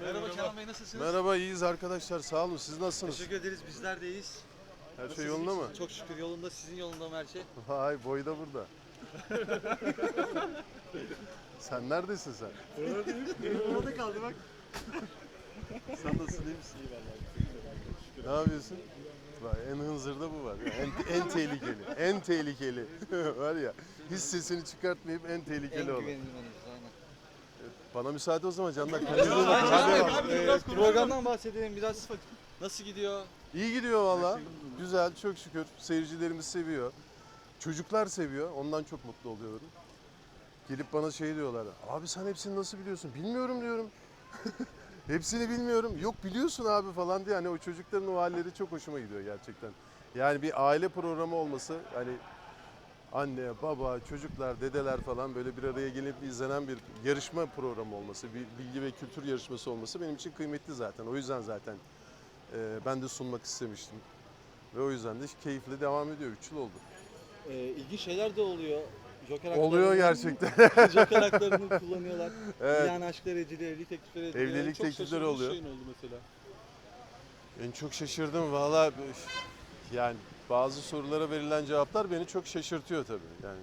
Merhaba Kenan Bey nasılsınız? Merhaba iyiyiz arkadaşlar sağ olun siz nasılsınız? Teşekkür ederiz bizler de iyiyiz. Her şey yolunda mı? Çok şükür yolunda sizin yolunda mı her şey? Vay boy da burada. sen neredesin sen? Orada kaldı bak. Sen nasılsın iyi misin? Ne yapıyorsun? Bak en hınzırda bu var. En, en tehlikeli. En tehlikeli. var ya. Hiç sesini çıkartmayıp en En tehlikeli olan. güvenilmeniz aynen. Bana müsaade o zaman canlar. Ee, programdan bahsedelim biraz. Nasıl gidiyor? İyi gidiyor valla. Güzel, çok şükür. Seyircilerimiz seviyor. Çocuklar seviyor. Ondan çok mutlu oluyorum. Gelip bana şey diyorlar. Abi sen hepsini nasıl biliyorsun? Bilmiyorum diyorum. hepsini bilmiyorum. Yok biliyorsun abi falan diye. Hani o çocukların o halleri çok hoşuma gidiyor gerçekten. Yani bir aile programı olması hani anne, baba, çocuklar, dedeler falan böyle bir araya gelip izlenen bir yarışma programı olması, bir bilgi ve kültür yarışması olması benim için kıymetli zaten. O yüzden zaten e, ben de sunmak istemiştim. Ve o yüzden de keyifle devam ediyor. 3 yıl oldu. Ee, ilginç şeyler de oluyor. Joker Oluyor gerçekten. Joker haklarını kullanıyorlar. evet. Yani aşklar ediliyor, evlilik teklifleri ediliyor. Evlilik Çok teklifleri oluyor. şeyin oldu mesela. En çok şaşırdım valla. Yani bazı sorulara verilen cevaplar beni çok şaşırtıyor tabii. Yani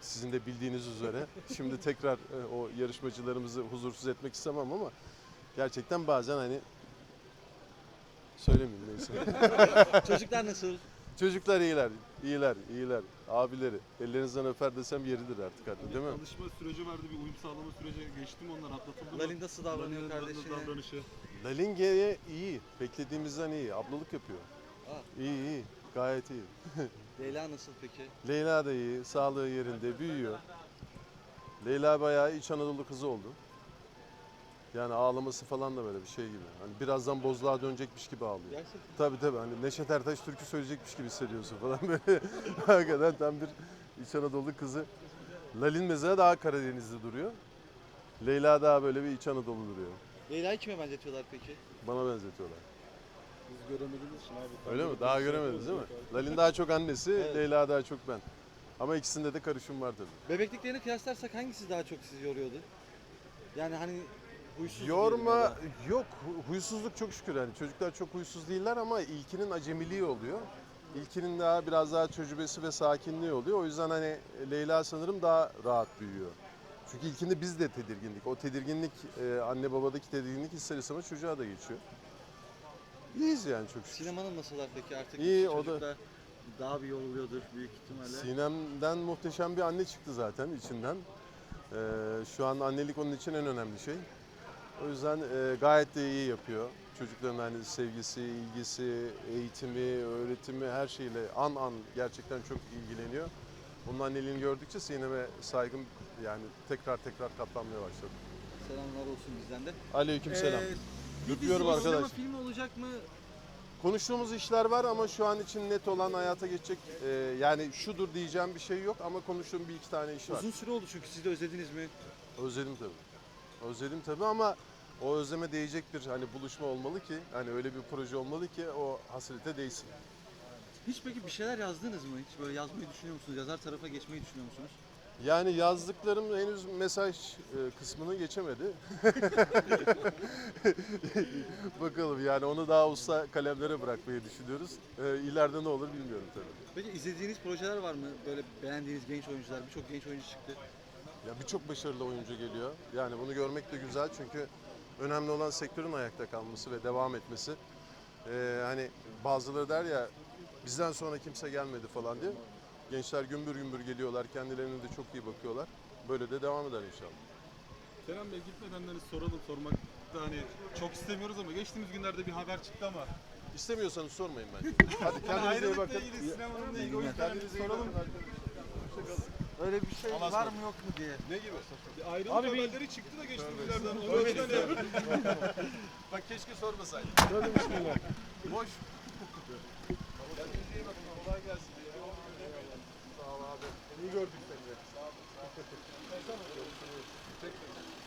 sizin de bildiğiniz üzere. Şimdi tekrar e, o yarışmacılarımızı huzursuz etmek istemem ama gerçekten bazen hani söylemeyeyim neyse. Çocuklar nasıl? Çocuklar iyiler, iyiler, iyiler. Abileri. Ellerinizden öper desem yeridir artık hadi değil mi? Alışma süreci vardı, bir uyum sağlama süreci geçti mi onlar atlatıldı mı? Lalin nasıl davranıyor Lalin'in kardeşine? davranışı. Lalinge'ye iyi. Beklediğimizden iyi. Ablalık yapıyor. Aa. İyi iyi. Gayet iyi. Leyla nasıl peki? Leyla da iyi. Sağlığı yerinde. Büyüyor. Leyla bayağı İç Anadolu kızı oldu. Yani ağlaması falan da böyle bir şey gibi. Hani birazdan bozluğa dönecekmiş gibi ağlıyor. Gerçekten. Tabii tabii hani Neşet Ertaş türkü söyleyecekmiş gibi hissediyorsun falan böyle. Hakikaten tam bir İç Anadolu kızı. Lalin mesela daha Karadenizli duruyor. Leyla daha böyle bir İç Anadolu duruyor. Leyla'yı kime benzetiyorlar peki? Bana benzetiyorlar. Biz göremediğimiz için abi. Öyle mi? Daha göremediniz değil mi? Lalin daha çok annesi, Evet. Leyla daha çok ben. Ama ikisinde de karışım var tabii. Bebekliklerini kıyaslarsak hangisi daha çok sizi yoruyordu? Yani hani huysuz Yorma yok. hu- Huysuzluk çok şükür yani. Çocuklar çok huysuz değiller ama ilkinin acemiliği oluyor. İlkinin daha biraz daha tecrübesi ve sakinliği oluyor. O yüzden hani Leyla sanırım daha rahat büyüyor. Çünkü ilkinde biz de tedirginlik. O tedirginlik, e, anne babadaki tedirginlik ister istemez çocuğa da geçiyor. İyiyiz yani çok şükür. Sinemanın nasıllar peki artık? İyi, o da- daha bir yoruluyordur büyük ihtimalle. Sinem'den muhteşem bir anne çıktı zaten içinden. Ee, şu an annelik onun için en önemli şey. O yüzden e, gayet de iyi yapıyor. Çocukların hani sevgisi, ilgisi, eğitimi, öğretimi her şeyle an an gerçekten çok ilgileniyor. Onun anneliğini gördükçe Sinem'e saygım yani tekrar tekrar katlanmaya başladı. Selamlar olsun bizden de. Aleykümselam. Ee, bir Öpüyorum dizi, sinema arkadaş. filmi olacak mı? Konuştuğumuz işler var ama şu an için net olan hayata geçecek e, yani şudur diyeceğim bir şey yok ama konuştuğum bir iki tane iş var. Uzun süre oldu çünkü siz de özlediniz mi? Özledim tabii. Özledim tabii ama o özleme değecek bir hani buluşma olmalı ki hani öyle bir proje olmalı ki o hasrete değsin. Hiç peki bir şeyler yazdınız mı? Hiç böyle yazmayı düşünüyor musunuz? Yazar tarafa geçmeyi düşünüyor musunuz? Yani yazdıklarım henüz mesaj e, kısmını geçemedi. Bakalım yani onu daha usta kalemlere bırakmayı düşünüyoruz. E, ileride ne olur bilmiyorum tabii. Peki izlediğiniz projeler var mı? Böyle beğendiğiniz genç oyuncular, birçok genç oyuncu çıktı. Ya birçok başarılı oyuncu geliyor. Yani bunu görmek de güzel çünkü önemli olan sektörün ayakta kalması ve devam etmesi. Ee, hani bazıları der ya bizden sonra kimse gelmedi falan diye. Gençler gümbür gümbür geliyorlar, kendilerine de çok iyi bakıyorlar. Böyle de devam eder inşallah. Kenan Bey gitmeden hani soralım sormak da hani çok istemiyoruz ama geçtiğimiz günlerde bir haber çıktı ama. İstemiyorsanız sormayın bence. Hadi kendinize iyi ayrılıkla bakın. ilgili sinemanın ilgili o yüzden soralım. Öyle bir şey Allah'a var mı yok mu diye. Ne gibi? Bir ayrılık Abi bir- haberleri çıktı da günlerden. Onun için hani Bak keşke sormasaydın. Hadi bismillah. Boş. Kendinize iyi bakın. Kolay gelsin. Sağ ol abi. İyi gördük seni. Sağ ol. Sağ ol. İyi çekeceğiz.